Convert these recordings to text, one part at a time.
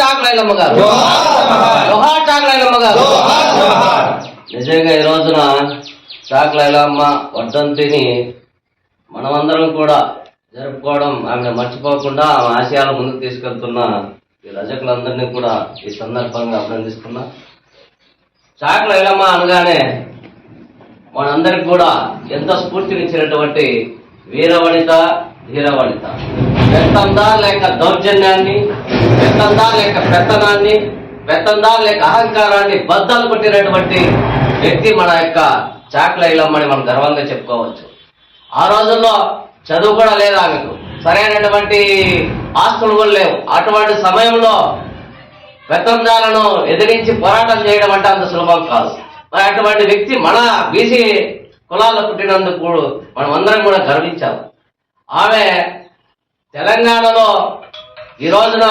చాకలైలమ్మ గారు. జోహార్ చాకలైలమ్మ గారు. నిజంగా ఈ రోజున చాకలైలమ్మ వర్ధంతిని మనమందరం కూడా జరుపుకోవడం ఆమె మర్చిపోకుండా ఆమె ఆశయాల ముందుకు తీసుకెళ్తున్న ఈ రజకులందరినీ కూడా ఈ సందర్భంగా అభినందిస్తున్నా. చాకలైలమ్మ అనగానే మనందరికి కూడా ఎంతో స్ఫూర్తినిచ్చినటువంటి వీరవనిత ధీరవనిత పెత్తందా లేక దౌర్జన్యాన్ని పెత్తందా లేక పెత్తనాన్ని పెత్తందా లేక అహంకారాన్ని బద్దలు కొట్టినటువంటి వ్యక్తి మన యొక్క చాకలైలమ్మని మనం గర్వంగా చెప్పుకోవచ్చు. ఆ రోజుల్లో చదువు కూడా లేదు ఆమెకు? సరైనటువంటి ఆస్తులు కూడా లేవు. అటువంటి సమయంలో పెత్తందాలను ఎదిరించి పోరాటం చేయడం అంటే అంత సులభం కాదు. మరి అటువంటి వ్యక్తి మన బీసీ కులాల్లో పుట్టినందుకు మనం అందరం కూడా గర్వించాం ఆమె తెలంగాణలో ఈ రోజున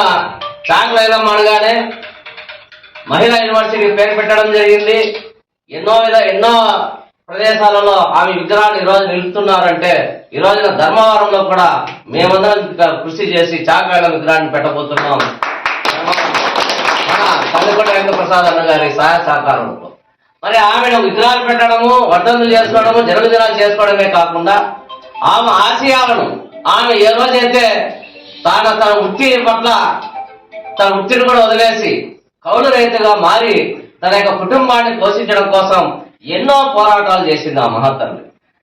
చాకలైలమ్మ అనగానే మహిళా యూనివర్సిటీ పేరు పెట్టడం జరిగింది. ఎన్నో విధ ఎన్నో ప్రదేశాలలో ఆమె విగ్రహాన్ని ఈ రోజు నిలుపుతున్నారంటే ఈ రోజున ధర్మవరంలో కూడా మేమందరం కృషి చేసి చాకలైన విగ్రహాన్ని పెట్టబోతున్నాం. పల్లెకొండ వెంకటప్రసాద్ అన్న గారి సహాయ సహకారంలో. మరి ఆమెను విగ్రహాలు పెట్టడము వర్ధంతులు చేసుకోవడము జన్మదినాలు చేసుకోవడమే కాకుండా ఆమె ఆశయాలను ఆమె ఏ రోజైతే తాను తన వృత్తి పట్ల తన వృత్తిని కూడా వదిలేసి కౌలు రైతుగా మారి తన యొక్క కుటుంబాన్ని పోషించడం కోసం ఎన్నో పోరాటాలు చేసింది ఆ మహాతల్లి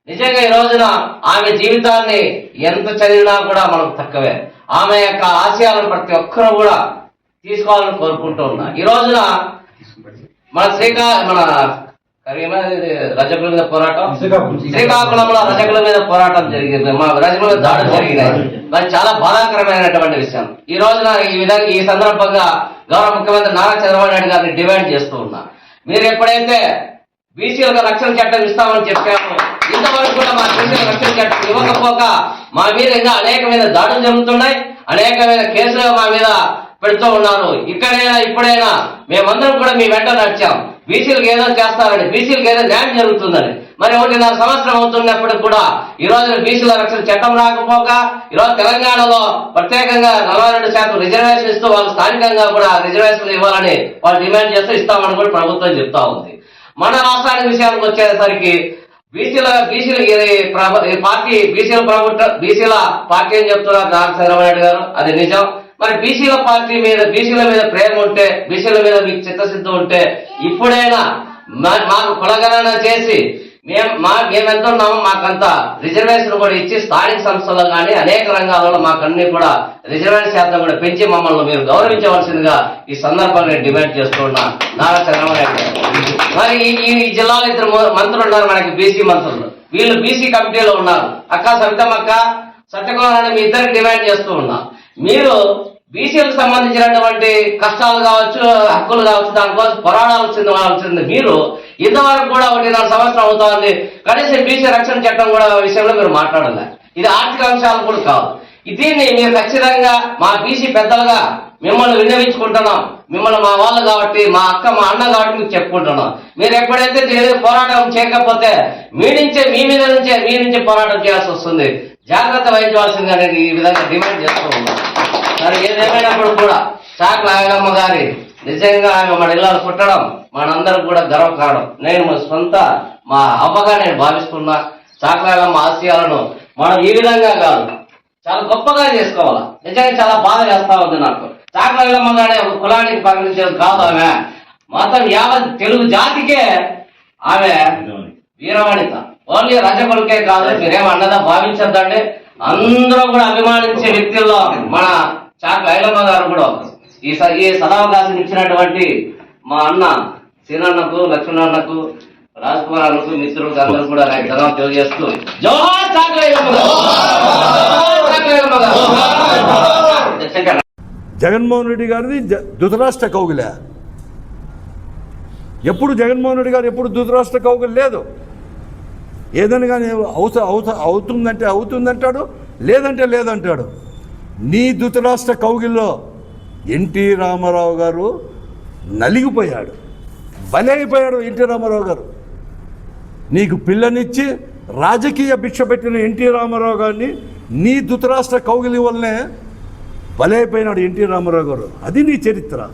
నిజంగా ఈ రోజున ఆమె జీవితాన్ని ఎంత చదివినా కూడా మనకు తక్కువే. ఆమె యొక్క ఆశయాలను ప్రతి ఒక్కరూ కూడా తీసుకోవాలని కోరుకుంటూ ఉన్నా ఈ రోజున మన శ్రీకా మన రజకుల మీద పోరాటం? శ్రీకాకుళంలో రజకుల మీద పోరాటం జరిగింది. మా రజకుల మీద దాడులు జరిగినాయి. మరి చాలా బాధాకరమైనటువంటి విషయం. ఈ రోజున ఈ విధంగా ఈ సందర్భంగా గౌరవ ముఖ్యమంత్రి నారా చంద్రబాబు నాయుడు గారిని డిమాండ్ చేస్తూ ఉన్నా. మీరు ఎప్పుడైతే బీసీలకు రక్షణ చట్టం ఇస్తామని చెప్పాము ఇంతవరకు కూడా మా బీసీలకు రక్షణ చట్టం ఇవ్వకపోగా మా మీద ఇంకా అనేకమైన దాడులు జరుగుతున్నాయి. అనేకమైన కేసులు మా మీద పెడుతూ ఉన్నారు ఇక్కడైనా ఇప్పుడైనా మేమందరం కూడా మీ వెంట నడిచాం. బీసీలకు ఏదో చేస్తారని బీసీలకు ఏదో న్యాయం జరుగుతుందని. మరి ఒకటిన్నర సంవత్సరం అవుతున్నప్పుడు కూడా ఈ రోజున బీసీల రక్షణ చట్టం రాకపోగా ఈ రోజు తెలంగాణలో ప్రత్యేకంగా నలభై రెండు శాతం రిజర్వేషన్ ఇస్తూ వాళ్ళు స్థానికంగా కూడా రిజర్వేషన్ ఇవ్వాలని వాళ్ళు డిమాండ్ చేస్తూ ఇస్తామని కూడా ప్రభుత్వం చెప్తా ఉంది. మన రాష్ట్రానికి విషయానికి వచ్చేసరికి బీసీల బీసీల ఈ పార్టీ బీసీల ప్రభుత్వం బీసీల పార్టీ అని చెప్తున్నారు నారా చంద్రబాబు నాయుడు గారు. అది నిజం. మరి బీసీల పార్టీ మీద బీసీల మీద ప్రేమ ఉంటే బీసీల మీద మీకు చిత్తశుద్ధి ఉంటే ఇప్పుడైనా మా- మాకు కులగణన చేసి మేము మా మేము ఎంత ఉన్నామో మాకంత రిజర్వేషన్ కూడా ఇచ్చి స్థానిక సంస్థల్లో కానీ అనేక రంగాలలో మాకన్నీ కూడా రిజర్వేషన్ శాతం కూడా పెంచి మమ్మల్ని మీరు గౌరవించవలసిందిగా ఈ సందర్భంగా డిమాండ్ చేస్తున్నా నారా చంద్రబాబు మరి ఈ జిల్లాలో ఇద్దరు మంత్రులు ఉన్నారు మనకి బీసీ మంత్రులు. వీళ్ళు బీసీ కమిటీలో ఉన్నారు. అక్క సవితమ్మక్క సత్యకుమార్ అని మీ ఇద్దరికి డిమాండ్ చేస్తూ ఉన్నా. మీరు బీసీలకు సంబంధించినటువంటి కష్టాలు కావచ్చు హక్కులు కావచ్చు దానికోసం పోరాడాల్సింది వాల్సింది మీరు. ఇంతవరకు కూడా ఒకటిన్నర సంవత్సరం అవుతోంది. కనీసం బీసీ రక్షణ చట్టం కూడా విషయంలో మీరు మాట్లాడాలి. ఇది ఆర్థిక అంశాలు కూడా కాదు. దీన్ని మీరు ఖచ్చితంగా మా బీసీ పెద్దలుగా మిమ్మల్ని విన్నవించుకుంటున్నాం. మిమ్మల్ని మా వాళ్ళు కాబట్టి మా అక్క మా అన్న కాబట్టి మీకు చెప్పుకుంటున్నాం. మీరు ఎప్పుడైతే దీని పోరాటం చేయకపోతే మీ నుంచే మీ మీద నుంచే మీ నుంచే పోరాటం చేయాల్సి వస్తుంది. జాగ్రత్త వహించవలసిందిగా నేను ఈ విధంగా డిమాండ్ చేస్తూ ఉన్నాను. మరి ఏదేమైనప్పుడు కూడా సాకు నాగమ్మ గారి నిజంగా ఆమె మన ఇళ్ళ పుట్టడం మనందరం కూడా గర్వకారణం నేను మా సొంత మా అవ్వగా నేను భావిస్తున్నా. చాకలాగమ్మ ఆశయాలను మనం ఈ విధంగా కాదు చాలా గొప్పగా చేసుకోవాలి? నిజంగా చాలా బాధ చేస్తా ఉంది నాకు. చాకలాగమ్మ గారి ఒక కులానికి పరిగణించేది కాదు ఆమె. మొత్తం యావత్ తెలుగు జాతికే ఆమె వీరవనిత. ఓన్లీ రజకులకే కాదు మీరేం అన్నదా భావించద్దండి. అందరూ కూడా అభిమానించే వ్యక్తుల్లో మన చాక్ ఐలమ్మ గారు కూడా ఈ ఈ సదావకాశం ఇచ్చినటువంటి మా అన్న సీనన్నకు లక్ష్మణన్నకు రాజ్ కుమార్ అన్నకు మిత్రులకు అందరూ కూడా నాకు ధన్యవాదాలు తెలియజేస్తూ జోహార్ జగన్మోహన్ రెడ్డి గారిది ధృతరాష్ట్ర కౌగులే. ఎప్పుడు జగన్మోహన్ రెడ్డి గారు ఎప్పుడు ధృతరాష్ట్ర కౌగులు లేదు. ఏదని కానీ అవుత అవుత అవుతుందంటే అవుతుందంటాడు లేదంటే లేదంటాడు. నీ ధృతరాష్ట్ర కౌగిల్లో ఎన్టీ రామారావు గారు నలిగిపోయాడు. బలైపోయాడు ఎన్టీ రామారావు గారు. నీకు పిల్లనిచ్చి రాజకీయ భిక్ష పెట్టిన ఎన్టీ రామారావు గారిని నీ ధృతరాష్ట్ర కౌగిలి వల్లనే బలైపోయినాడు ఎన్టీ రామారావు గారు. అది నీ చరిత్ర.